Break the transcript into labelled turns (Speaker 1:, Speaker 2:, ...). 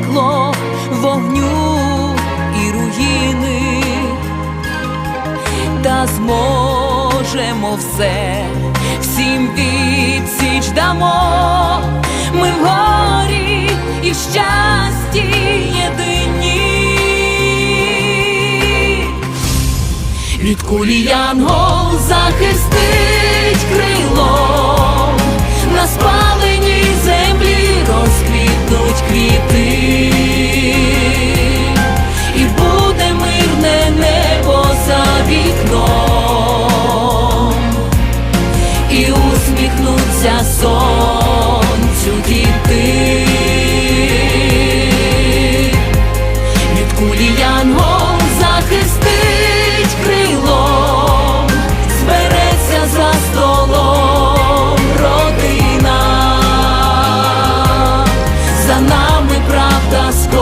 Speaker 1: пекло вогню і руїни, та зможемо все, всім відсіч дамо, ми в горі і в щасті єдині. Від кулі янгол захистить вікном. І усміхнуться сонцю діти, від кулі захистить крилом, збереться за столом родина, за нами правда скоро.